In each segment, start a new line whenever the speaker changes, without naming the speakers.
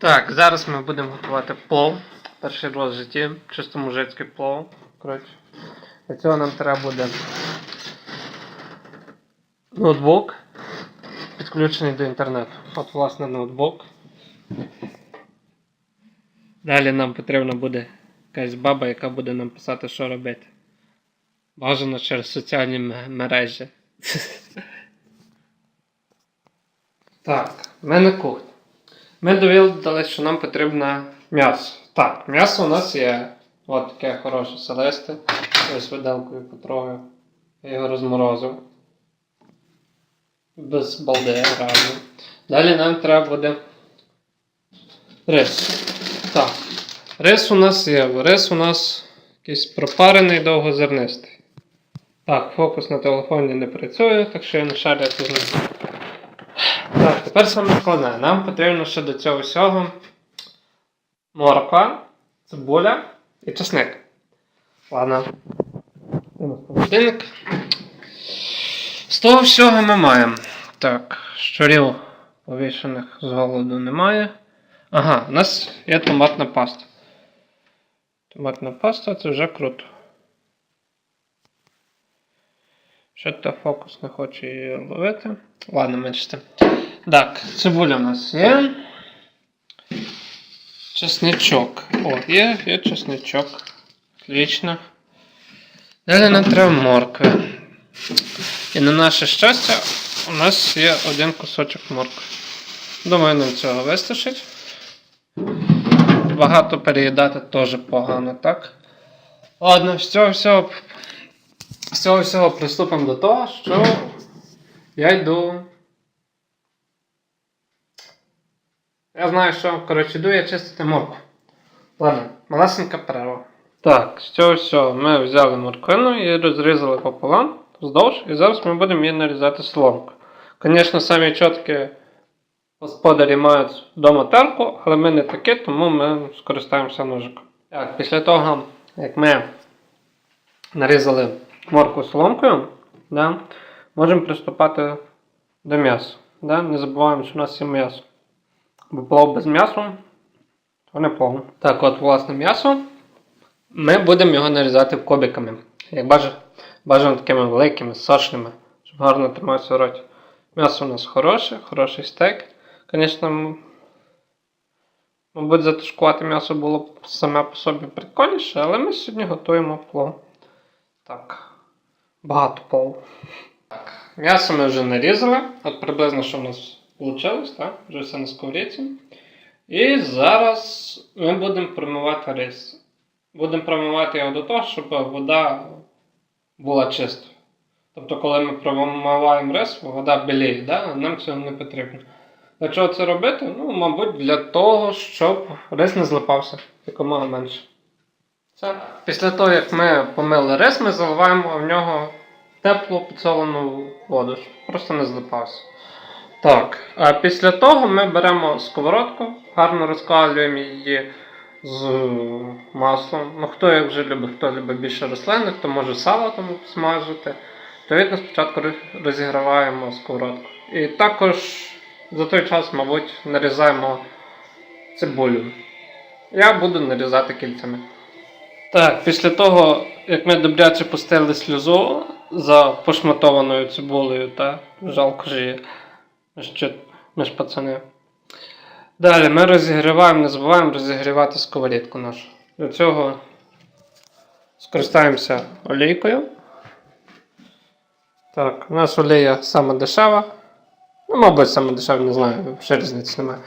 Так, зараз ми будемо готувати плов. Перший раз в житті, чисто мужицький плов. Коротше. Для цього нам треба буде ноутбук, підключений до інтернету. От, власне, ноутбук. Далі нам потрібна буде якась баба, яка буде нам писати, що робити. Бажано через соціальні мережі. Так, в мене кухня. Ми довідали, що нам потрібно м'ясо. Так, м'ясо у нас є. От таке хороше селесте. Ось виделкою потрогаю. Я його розморозив. Без балди, реально. Далі нам треба буде рис. Так. Рис у нас є. Рис у нас якийсь пропарений довгозернистий. Так, фокус на телефоні не працює, так що я не як з ним. Так, тепер саме складне. Нам потрібно ще до цього всього морква, цибуля і чесник. Ладно. Йдемо. З того всього ми маємо. Так, щурів повішених з голоду немає. Ага, у нас є томатна паста. Томатна паста це вже круто. Що то фокус не хоче її ловити. Ладно, менше. Так, цибуля в нас є. Чесничок. О, є, є чесничок. Отлично. Далі нам треба моркви. І на наше щастя, у нас є один кусочок моркви. Думаю, нам цього вистачить. Багато переїдати теж погано, так? Ладно, з цього всього, з цього всього приступимо до того, що я йду. Я знаю, що, коротше, йду я чистити моркву. Ладно, малесенька перерва. Так, з цього ми взяли морквину і розрізали пополам вздовж, і зараз ми будемо її нарізати соломкою. Звісно, самі чіткі господарі мають вдома терку, але ми не такі, тому ми скористаємося ножиком. Так, після того, як ми нарізали моркву соломкою, да, можемо приступати до м'яса. Да? Не забуваємо, що у нас є м'ясо. Бо плов без м'яса то не плов. Так, от, власне, м'ясо. Ми будемо його нарізати кубиками. Як бажано, бажано такими великими, сочними, щоб гарно тримався в роті. М'ясо у нас хороше, хороший стейк. Звісно, мабуть, затушкувати м'ясо було б саме по собі прикольніше, але ми сьогодні готуємо плов. Так, багато плову. Так, м'ясо ми вже нарізали. От приблизно що в нас вийшло, так? Вже все на сковорідці. І зараз ми будемо промивати рис. Будемо промивати його до того, щоб вода була чистою. Тобто, коли ми промиваємо рис, вода біліє, да? нам цього не потрібно. Для чого це робити? Ну, мабуть, для того, щоб рис не злипався якомога менше. Все. Після того, як ми помили рис, ми заливаємо в нього теплу підсолену воду, щоб просто не злипався. Так, а після того ми беремо сковородку, гарно розкалюємо її з маслом. Ну, хто як вже любить, хто любить більше рослинних, хто може салатом смажити. Відповідно, спочатку роз- розіграваємо сковородку. І також за той час, мабуть, нарізаємо цибулю. Я буду нарізати кільцями. Так, після того, як ми добряче пустили сльозу за пошматованою цибулею, та жалко ж Ми ж, ми ж пацани. Далі ми розігріваємо, не забуваємо розігрівати сковорідку нашу. Для цього скористаємося олійкою. Так, у нас олія саме дешева. Ну, мабуть, саме дешева, не знаю, ще різниці немає.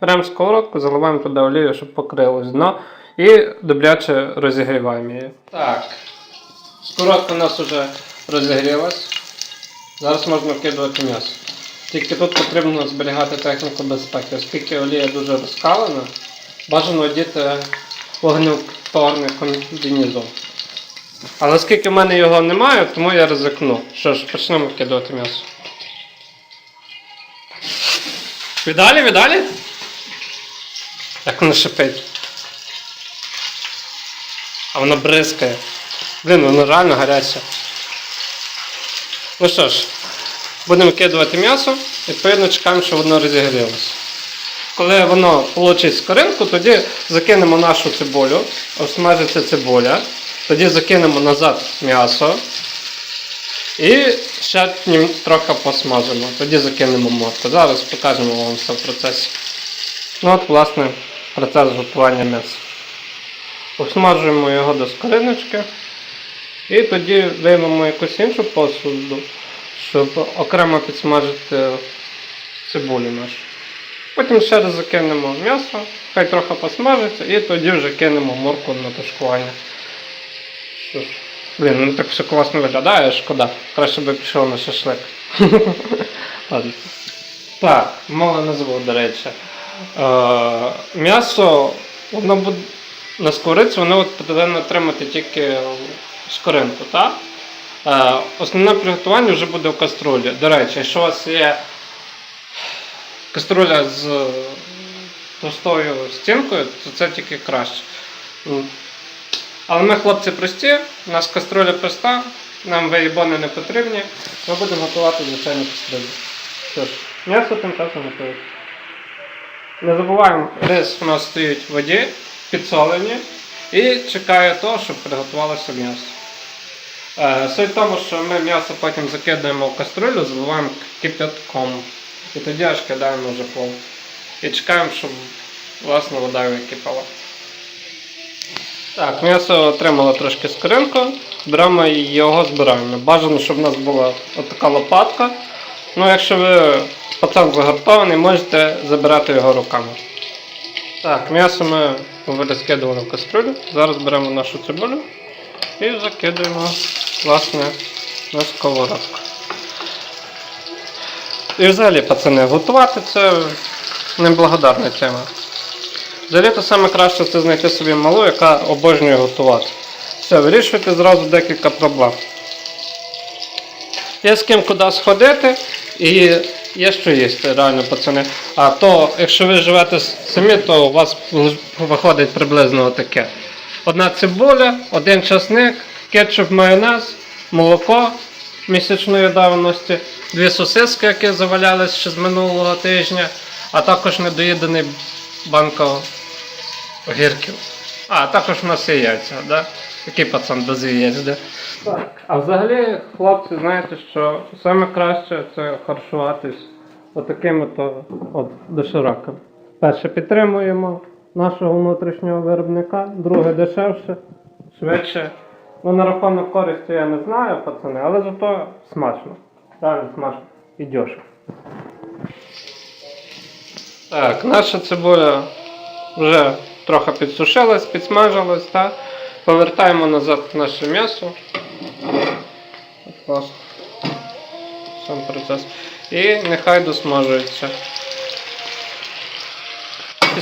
Беремо сковородку, заливаємо туди олію, щоб покрилось дно. І добряче розігріваємо її. Так. Сковородка у нас вже розігрілась. Зараз можна вкидувати м'ясо. Тільки тут потрібно зберігати техніку безпеки, оскільки олія дуже розкалена, бажано одіти вогнеупорний комбінезон. Але оскільки в мене його немає, тому я ризикну. Що ж, почнемо вкидувати м'ясо. Віддалі, віддалі? Як воно шипить. А воно бризкає. Блін, воно реально гаряче. Ну що ж, будемо кидувати м'ясо, відповідно чекаємо, щоб воно розігрілося. Коли воно получить скоринку, тоді закинемо нашу цибулю, обсмажиться цибуля, тоді закинемо назад м'ясо і ще трохи посмажимо. Тоді закинемо морку. Зараз покажемо вам все в процесі. Ну от, власне, процес готування м'яса. Обсмажуємо його до скориночки. І тоді виймемо якусь іншу посуду, щоб окремо підсмажити цибулю нашу. Потім ще раз закинемо м'ясо, хай трохи посмажиться, і тоді вже кинемо морку на тушкування. Що ж, блін, ну так все класно виглядає, шкода. Краще би пішов на шашлик. Так, не забув, до речі. Е, м'ясо, воно буде на сковоридці, воно повинно отримати тільки скоринку, так? Е, основне приготування вже буде в каструлі. До речі, якщо у вас є каструля з е, простою стінкою, то це тільки краще. Але ми хлопці прості, у нас каструля проста, нам виїбони не потрібні, ми будемо готувати звичайну каструлю. Що ж, м'ясо тим часом готується. Не забуваємо, рис у нас стоїть в воді, підсолені, і чекає того, щоб приготувалося м'ясо. Е, Суть в тому, що ми м'ясо потім закидаємо в каструлю, заливаємо кипятком. І тоді аж кидаємо вже пол. І чекаємо, щоб власне вода википала. Так, м'ясо отримало трошки скоринку, беремо і його збираємо. Бажано, щоб у нас була отака лопатка. Ну, якщо ви пацан загартований, можете забирати його руками. Так, м'ясо ми вже в каструлю. Зараз беремо нашу цибулю і закидуємо власне на сковородку. І взагалі, пацани, готувати це неблагодарна тема. Взагалі то саме це знайти собі малу, яка обожнює готувати. Все, вирішуєте зразу декілька проблем. Є з ким куди сходити і є що їсти, реально, пацани. А то, якщо ви живете самі, то у вас виходить приблизно таке. Одна цибуля, один часник, кетчуп, майонез, молоко місячної давності, дві сосиски, які завалялись ще з минулого тижня, а також недоїдений банка огірків. А, також в нас є яйця, да? Який пацан без яєць, де? Так. А взагалі, хлопці, знаєте, що саме краще це харчуватись отакими то от дошираками. Перше підтримуємо нашого внутрішнього виробника, друге дешевше, швидше. Ну, на рахунок користі я не знаю, пацани, але зато смачно. Реально смачно і дешево. Так, наша цибуля вже трохи підсушилась, підсмажилась, так? Повертаємо назад наше м'ясо. Сам процес. І нехай досмажується.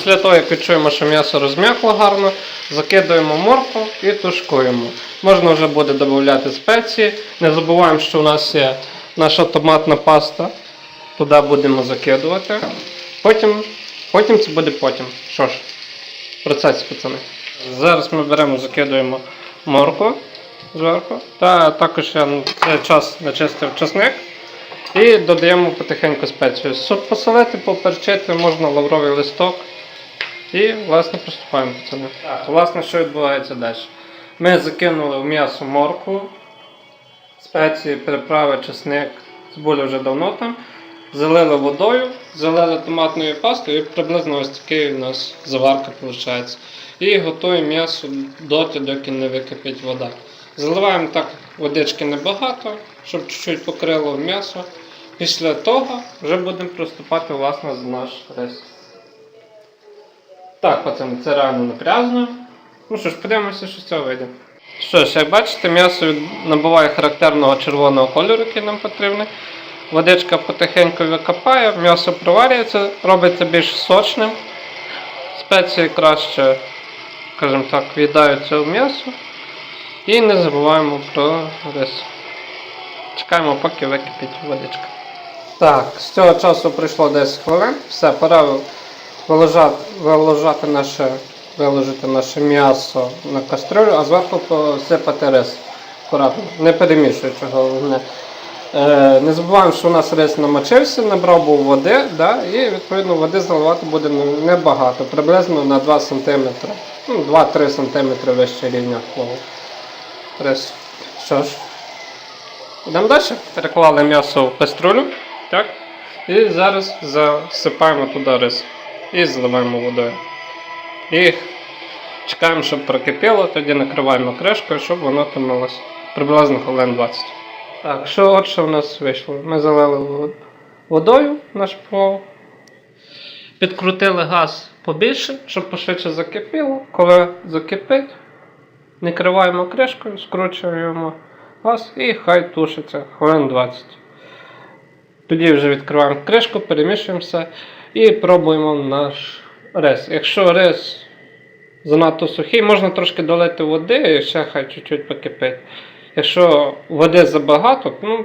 Після того, як відчуємо, що м'ясо розм'якло гарно, закидуємо моркву і тушкуємо. Можна вже буде додати спеції. Не забуваємо, що у нас є наша томатна паста. Туди будемо закидувати. Потім, потім це буде потім. Що ж, процес, пацани. Зараз ми беремо, закидуємо моркву зверху. Та також я цей час начистив часник. І додаємо потихеньку спецію. Щоб посолити, поперчити, можна лавровий листок. І, власне, приступаємо пацани. Так, власне, що відбувається далі? Ми закинули в м'ясо моркву, спеції, приправи, чесник, цибуля вже давно там. Залили водою, залили томатною пастою і приблизно ось такий у нас заварка виходить. І готуємо м'ясо доти, доки не википить вода. Заливаємо так водички небагато, щоб чуть-чуть покрило м'ясо. Після того вже будемо приступати власне до наш рис. Так, пацани, це реально напряжно. Ну що ж, подивимося, що з цього вийде. Що ж, як бачите, м'ясо набуває характерного червоного кольору, який нам потрібний. Водичка потихеньку викопає, м'ясо проварюється, робиться більш сочним. Спеції краще, скажімо так, в'їдаються в м'ясо. І не забуваємо про рис. Чекаємо, поки википить водичка. Так, з цього часу пройшло 10 хвилин. Все, пора виложати, наше, виложити наше м'ясо на кастрюлю, а зверху посипати рис. Акуратно, не перемішуючи головне. Е, не забуваємо, що у нас рис намочився, набрав був води, да, і відповідно води заливати буде небагато, приблизно на 2 см. Ну, 2-3 см вище рівня плаву. Рис. Що ж, йдемо далі. Переклали м'ясо в каструлю. Так? І зараз засипаємо туди рис. І заливаємо водою. І чекаємо, щоб прокипіло, тоді накриваємо кришкою, щоб воно томилося. Приблизно хвилин 20. Так, що от що в нас вийшло? Ми залили водою наш плов. Підкрутили газ побільше, щоб пошвидше закипіло. Коли закипить, накриваємо кришкою, скручуємо газ і хай тушиться хвилин 20. Тоді вже відкриваємо кришку, перемішуємо все і пробуємо наш рез. Якщо рез занадто сухий, можна трошки долити води і ще хай чуть-чуть покипить. Якщо води забагато, ну,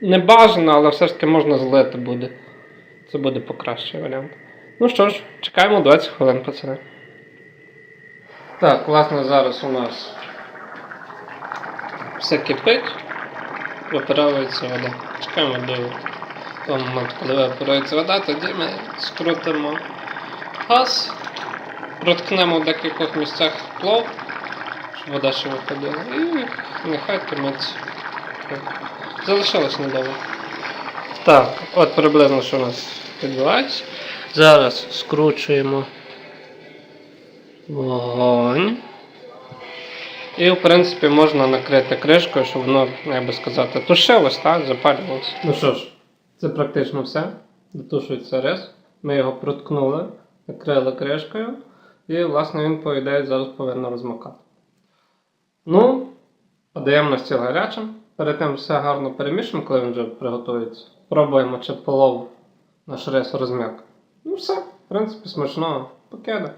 не бажано, але все ж таки можна злити буде. Це буде покращий варіант. Ну що ж, чекаємо 20 хвилин пацани. Так, власне, зараз у нас все кипить, випаровується вода. Чекаємо 9. Потім коли випарується вода, тоді ми скрутимо газ, проткнемо в декількох місцях плов, щоб вода ще виходила, і нехай тримається. Залишилось недовго. Так, от приблизно що у нас відбувається. Зараз скручуємо вогонь. І, в принципі, можна накрити кришкою, щоб воно, як би сказати, тушилось, так, запалювалося. Ну що ж, це практично все. Дотушується рис. Ми його проткнули, накрили кришкою, і, власне, він, по ідеї, зараз повинен розмокати. Ну, подаємо на стіл гарячим. Перед тим все гарно перемішуємо, коли він вже приготується. Пробуємо, чи полов наш рис розм'як. Ну все, в принципі, смачного. Покидай.